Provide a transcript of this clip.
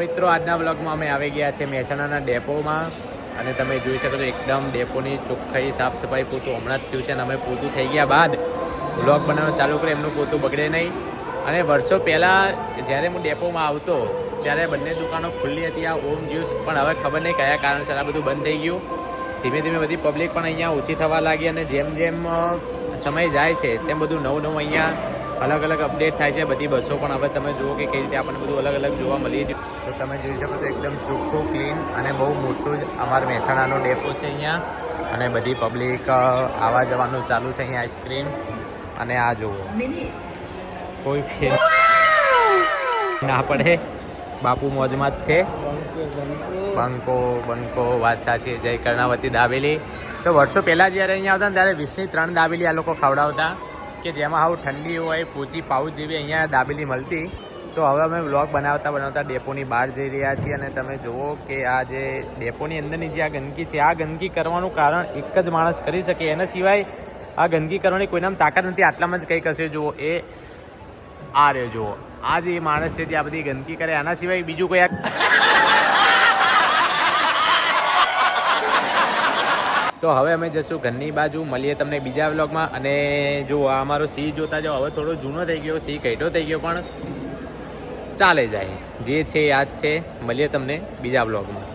મિત્રો, આજના બ્લોગમાં અમે આવી ગયા છે મહેસાણાના ડેપોમાં અને તમે જોઈ શકો છો એકદમ ડેપોની ચોખ્ખાઈ સાફ સફાઈ પોતું હમણાં જ થયું છે અને અમે પોતું થઈ ગયા બાદ બ્લોગ બનાવવાનું ચાલુ કરે એમનું પોતું બગડે નહીં. અને વર્ષો પહેલાં જ્યારે હું ડેપોમાં આવતો, ત્યારે બંને દુકાનો ખુલ્લી હતી, આ ઓમ જ્યુસ. પણ હવે ખબર નહીં કયા કારણસર આ બધું બંધ થઈ ગયું. ધીમે ધીમે બધી પબ્લિક પણ અહીંયા ઓછી થવા લાગી અને જેમ જેમ સમય જાય છે, તેમ બધું નવું નવું અહીંયા અલગ અલગ અપડેટ થાય છે, બધી બસો પણ હવે તમે જુઓ કે કઈ રીતે આપણને બધું અલગ અલગ જોવા મળી રહ્યું. તો તમે જોઈ શકો છો એકદમ ચોખ્ખું ક્લીન અને બહુ મોટું જ અમારું મહેસાણાનો ડેપો છે અહીંયા. અને બધી પબ્લિક આવવા જવાનું ચાલુ છે અહીંયા આઈસ્ક્રીમ અને આ જુઓ. કોઈ ના પડે. બાપુ મોજમાં જ છે. બંકો બંકો વાત સાચી જય કર્ણાવતી દાબેલી. તો વર્ષો પહેલાં જ્યારે અહીંયા આવતા ત્યારે વીસની ત્રણ દાબેલી આ લોકો ખવડાવતા. કે જેમાં આવું ઠંડી હોય પોચી પાઉચ જેવી અહીંયા દાબેલી મળતી. તો હવે અમે વ્લોગ બનાવતા બનાવતા ડેપોની બહાર જઈ રહ્યા છીએ અને તમે જુઓ કે આ જે ડેપોની અંદરની જે આ ગંદકી છે, આ ગંદકી કરવાનું કારણ એક જ માણસ કરી શકે. એના સિવાય આ ગંદકી કરવાની કોઈનામાં તાકાત નથી. આટલામાં જ કંઈ કશે જુઓ, એ આ રહ્યો. જુઓ, આ જે માણસ છે જે આ બધી ગંદકી કરે, આના સિવાય બીજું કોઈ તો હવે અમે જશું ઘરની બાજુ, મળીએ તમને બીજા વ્લોગમાં. અને જો આ અમારો સિંહ જોતા જાઓ, હવે થોડો જૂનો થઈ ગયો, સિંહ કઈટો થઈ ગયો, પણ ચાલે જાય. જે છે યાદ છે. મળીએ તમને બીજા વ્લોગમાં.